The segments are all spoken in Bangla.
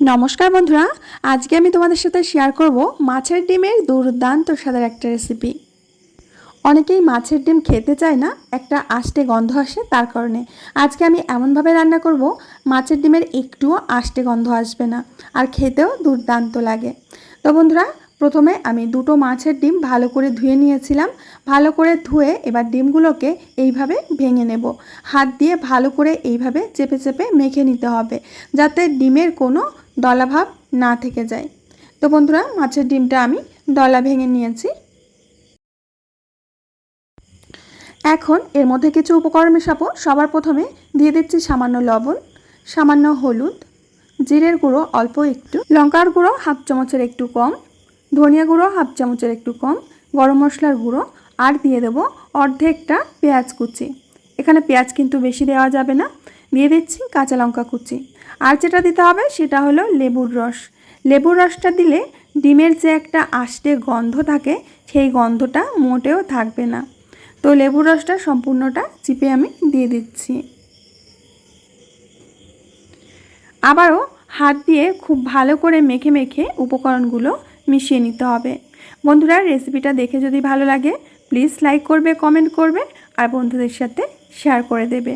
নমস্কার বন্ধুরা, আজকে আমি তোমাদের সাথে শেয়ার করব মাছের ডিমের দুর্দান্ত স্বাদের একটা রেসিপি অনেকেই মাছের ডিম খেতে চায় না, একটা আষ্টে গন্ধ আসে তার কারণে। আজকে আমি এমনভাবে রান্না করব, মাছের ডিমের একটুও আষ্টে গন্ধ আসবে না, আর খেতেও দুর্দান্ত লাগে। তো বন্ধুরা, প্রথমে আমি দুটো মাছের ডিম ভালো করে ধুয়ে নিয়েছিলাম। ভালো করে ধুয়ে এবার ডিমগুলোকে এইভাবে ভেঙে নেব। হাত দিয়ে ভালো করে এইভাবে চেপে চেপে মেখে নিতে হবে, যাতে ডিমের কোনো দলাভাব না থেকে যায়। তো বন্ধুরা, মাছের ডিমটা আমি দলা ভেঙে নিয়েছি। এখন এর মধ্যে কিছু উপকরণ মেশাবো। সবার প্রথমে দিয়ে দিচ্ছি সামান্য লবণ, সামান্য হলুদ, জিরের গুঁড়ো অল্প একটু, লঙ্কার গুঁড়ো হাফ চামচের একটু কম, ধনিয়া গুঁড়ো হাফ চামচের একটু কম, গরম মশলার গুঁড়ো, আর দিয়ে দেবো অর্ধেকটা পেঁয়াজ কুচি। এখানে পেঁয়াজ কিন্তু বেশি দেওয়া যাবে না। দিয়ে দিচ্ছি কাঁচা লঙ্কা কুচি। আর যেটা দিতে হবে সেটা হলো লেবুর রস। লেবুর রসটা দিলে ডিমের যে একটা আষ্টে গন্ধ থাকে, সেই গন্ধটা মোটেও থাকবে না। তো লেবুর রসটা সম্পূর্ণটা চিপে আমি দিয়ে দিচ্ছি। আবারও হাত দিয়ে খুব ভালো করে মেখে মেখে উপকরণগুলো মিশিয়ে নিতে হবে। বন্ধুরা, রেসিপিটা দেখে যদি ভালো লাগে, প্লিজ লাইক করবে, কমেন্ট করবে আর বন্ধুদের সাথে শেয়ার করে দেবে।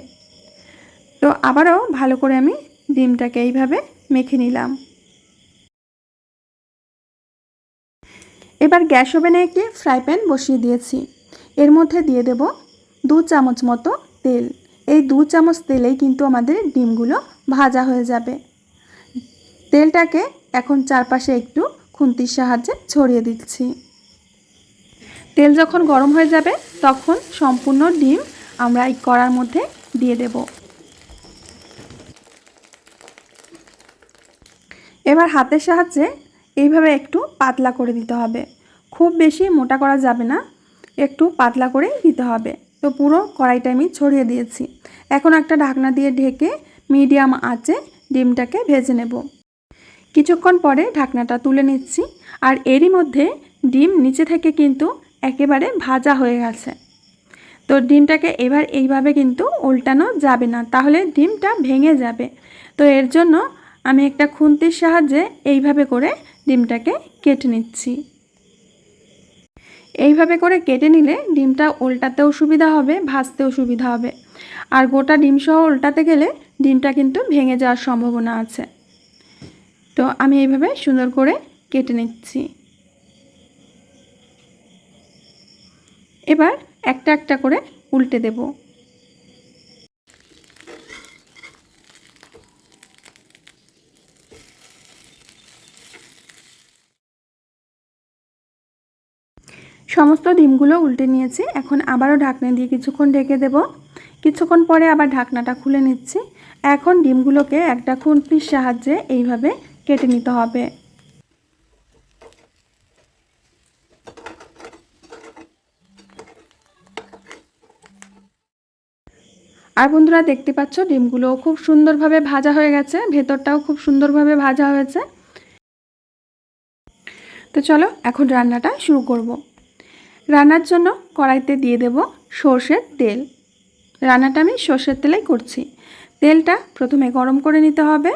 তো আবারও ভালো করে আমি ডিমটাকে এইভাবে মেখে নিলাম। এবার গ্যাস ওভেনে একটি ফ্রাই প্যান বসিয়ে দিয়েছি। এর মধ্যে দিয়ে দেব দু চামচ মতো তেল। এই দু চামচ তেলেই কিন্তু আমাদের ডিমগুলো ভাজা হয়ে যাবে। তেলটাকে এখন চারপাশে একটু খুন্তির সাহায্যে ছড়িয়ে দিচ্ছি। তেল যখন গরম হয়ে যাবে, তখন সম্পূর্ণ ডিম আমরা এই কড়ার মধ্যে দিয়ে দেব। এবার হাতের সাহায্যে এইভাবে একটু পাতলা করে দিতে হবে। খুব বেশি মোটা করা যাবে না, একটু পাতলা করে দিতে হবে। তো পুরো কড়াইটা আমি ছড়িয়ে দিয়েছি। এখন একটা ঢাকনা দিয়ে ঢেকে মিডিয়াম আঁচে ডিমটাকে ভেজে নেব। কিছুক্ষণ পরে ঢাকনাটা তুলে নিচ্ছি আর এরই মধ্যে ডিম নিচে থেকে কিন্তু একেবারে ভাজা হয়ে গেছে। তো ডিমটাকে এবার এইভাবে কিন্তু উল্টানো যাবে না, তাহলে ডিমটা ভেঙে যাবে। তো এর জন্য আমি একটা খুন্তির সাহায্যে এইভাবে করে ডিমটাকে কেটে নিচ্ছি। এইভাবে করে কেটে নিলে ডিমটা উল্টাতেও সুবিধা হবে, ভাজতেও সুবিধা হবে। আর গোটা ডিম সহ উল্টাতে গেলে ডিমটা কিন্তু ভেঙে যাওয়ার সম্ভাবনা আছে। তো আমি এইভাবে সুন্দর করে কেটে নিচ্ছি। এবার একটা একটা করে উল্টে দেব। সমস্ত ডিমগুলো উল্টে নিয়েছি। এখন আবারও ঢাকনা দিয়ে কিছুক্ষণ ঢেকে দেব। কিছুক্ষণ পরে আবার ঢাকনাটা খুলে নিচ্ছি। এখন ডিমগুলোকে একটা খুন্তির সাহায্যে এইভাবে কেটে নিতে হবে। আর বন্ধুরা দেখতে পাচ্ছ, ডিমগুলো খুব সুন্দরভাবে ভাজা হয়ে গেছে। ভেতরটাও খুব সুন্দরভাবে ভাজা হয়েছে। তো চলো, এখন রান্নাটা শুরু করব। রান্নার জন্য কড়াইতে দিয়ে দেব সর্ষের তেল। রান্নাটা আমি সর্ষের তেলেই করছি। তেলটা প্রথমে গরম করে নিতে হবে।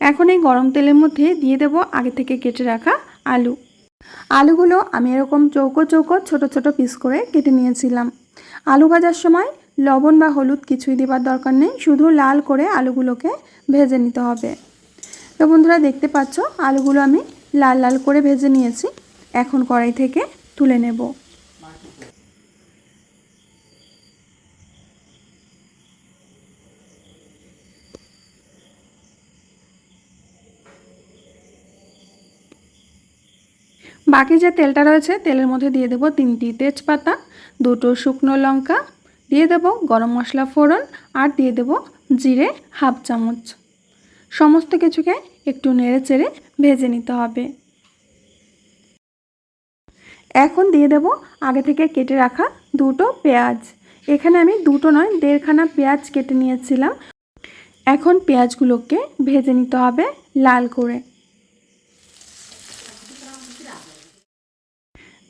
এখন এই গরম তেলের মধ্যে দিয়ে দেব আগে থেকে কেটে রাখা আলু। আলুগুলো আমি এরকম চৌকো চৌকো ছোট ছোট পিস করে কেটে নিয়েছিলাম। আলু ভাজার সময় লবণ বা হলুদ কিছুই দেবার দরকার নেই, শুধু লাল করে আলুগুলোকে ভেজে নিতে হবে। তো বন্ধুরা দেখতে পাচ্ছ, আলুগুলো আমি লাল লাল করে ভেজে নিয়েছি। এখন কড়াই থেকে তুলে নেব। বাকি যে তেলটা রয়েছে, তেলের মধ্যে দিয়ে দেবো তিনটি তেজপাতা, দুটো শুকনো লঙ্কা, দিয়ে দেব গরম মশলা ফোড়ন আর দিয়ে দেব জিরে হাফ চামচ। সমস্ত কিছুকে একটু নেড়ে চেড়ে ভেজে নিতে হবে। এখন দিয়ে দেব আগে থেকে কেটে রাখা দুটো পেঁয়াজ। এখানে আমি দুটো নয়, দেড়খানা পেঁয়াজ কেটে নিয়েছিলাম। এখন পেঁয়াজগুলোকে ভেজে নিতে হবে লাল করে।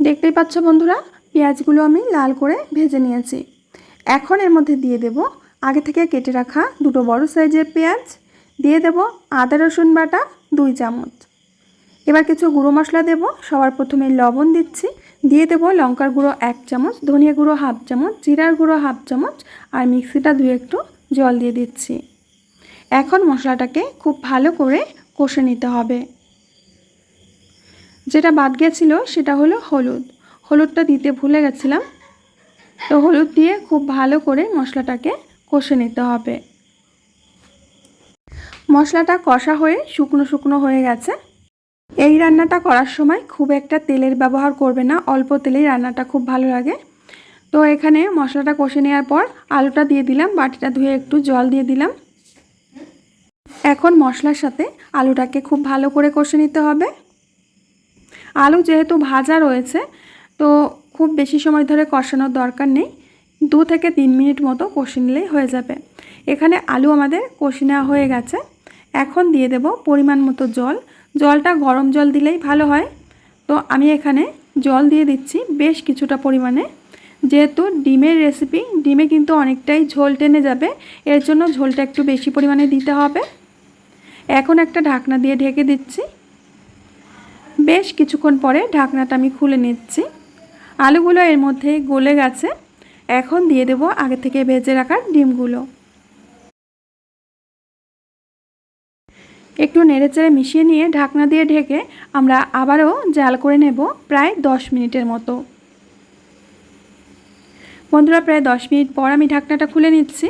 দেখতেই পাচ্ছ বন্ধুরা, পেঁয়াজগুলো আমি লাল করে ভেজে নিয়েছি। এখন এর মধ্যে দিয়ে দেব আগে থেকে কেটে রাখা দুটো বড় সাইজের পেঁয়াজ। দিয়ে দেব আদা রসুন বাটা দুই চামচ। এবার কিছু গুঁড়ো মশলা দেব। সবার প্রথমে লবণ দিচ্ছি। দিয়ে দেব লঙ্কার গুঁড়ো এক চামচ, ধনিয়া গুঁড়ো হাফ চামচ, জিরার গুঁড়ো হাফ চামচ আর মিক্সিটা ধুয়ে একটু জল দিয়ে দিচ্ছি। এখন মশলাটাকে খুব ভালো করে কষে নিতে হবে। যেটা বাদ গেছিল সেটা হলো হলুদ। হলুদটা দিতে ভুলে গেছিলাম। তো হলুদ দিয়ে খুব ভালো করে মশলাটাকে কষে নিতে হবে। মশলাটা কষা হয়ে শুকনো শুকনো হয়ে গেছে। এই রান্নাটা করার সময় খুব একটা তেলের ব্যবহার করবে না, অল্প তেলেই রান্নাটা খুব ভালো লাগে। তো এখানে মশলাটা কষে নেওয়ার পর আলুটা দিয়ে দিলাম, বাটিটা ধুয়ে একটু জল দিয়ে দিলাম। এখন মশলার সাথে আলুটাকে খুব ভালো করে কষে নিতে হবে। আলু যেহেতু ভাজা রয়েছে, তো খুব বেশি সময় ধরে কষানোর দরকার নেই, দু থেকে তিন মিনিট মতো কষে নিলেই হয়ে যাবে। এখানে আলু আমাদের কষে নেওয়া হয়ে গেছে। এখন দিয়ে দেব পরিমাণ মতো জল জলটা গরম জল দিলেই ভালো হয়। তো আমি এখানে জল দিয়ে দিচ্ছি বেশ কিছুটা পরিমাণে। যেহেতু ডিমের রেসিপি ডিমে কিন্তু অনেকটাই ঝোল টেনে যাবে, এর জন্য ঝোলটা একটু বেশি পরিমাণে দিতে হবে। এখন একটা ঢাকনা দিয়ে ঢেকে দিচ্ছি। বেশ কিছুক্ষণ পরে ঢাকনাটা আমি খুলে নিচ্ছি। আলুগুলো এর মধ্যে গলে গেছে। এখন দিয়ে দেব আগে থেকে ভেজে রাখা ডিমগুলো। একটু নেড়েচেড়ে মিশিয়ে নিয়ে ঢাকনা দিয়ে ঢেকে আমরা আবারও জাল করে নেব প্রায় দশ মিনিটের মতো। বন্ধুরা, প্রায় দশ মিনিট পর আমি ঢাকনাটা খুলে নিচ্ছি।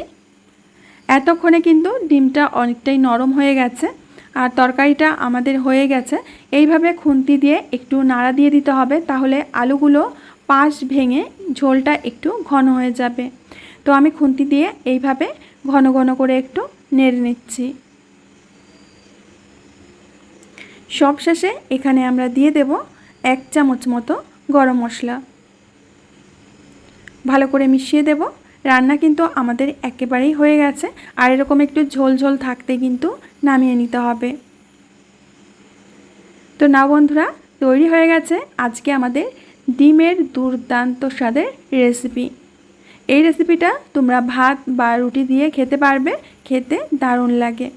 এতক্ষণে কিন্তু ডিমটা অনেকটাই নরম হয়ে গেছে আর তরকারিটা আমাদের হয়ে গেছে। এইভাবে খুন্তি দিয়ে একটু নাড়া দিয়ে দিতে হবে, তাহলে আলুগুলো পাশ ভেঙে ঝোলটা একটু ঘন হয়ে যাবে। তো আমি খুন্তি দিয়ে এইভাবে ঘন ঘন করে একটু নেড়ে নিচ্ছি। সবশেষে এখানে আমরা দিয়ে দেব এক চামচ মতো গরম মশলা। ভালো করে মিশিয়ে দেব। রান্না কিন্তু আমাদের একেবারেই হয়ে গেছে। আর এরকম একটু ঝোল ঝোল থাকতে কিন্তু নামিয়ে নিতে হবে। তো না বন্ধুরা, তৈরি হয়ে গেছে আজকে আমাদের ডিমের দুর্দান্ত স্বাদের রেসিপি। এই রেসিপিটা তোমরা ভাত বা রুটি দিয়ে খেতে পারবে, খেতে দারুণ লাগে।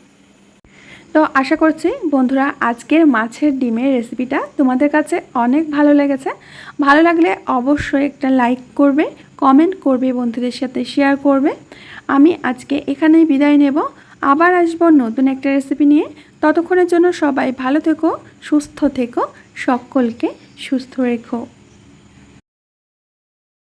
তো আশা করছি বন্ধুরা আজকের মাছের ডিমের রেসিপিটা তোমাদের কাছে অনেক ভালো লেগেছে। ভালো লাগলে অবশ্যই একটা লাইক করবে কমেন্ট করবে, বন্ধুদের সাথে শেয়ার করবে। আমি আজকে এখানেই বিদায় নেব। আবার আসব নতুন একটা রেসিপি নিয়ে। ততক্ষণের জন্য সবাই ভালো থেকো, সুস্থ থেকো, সকলকে সুস্থ রেখো।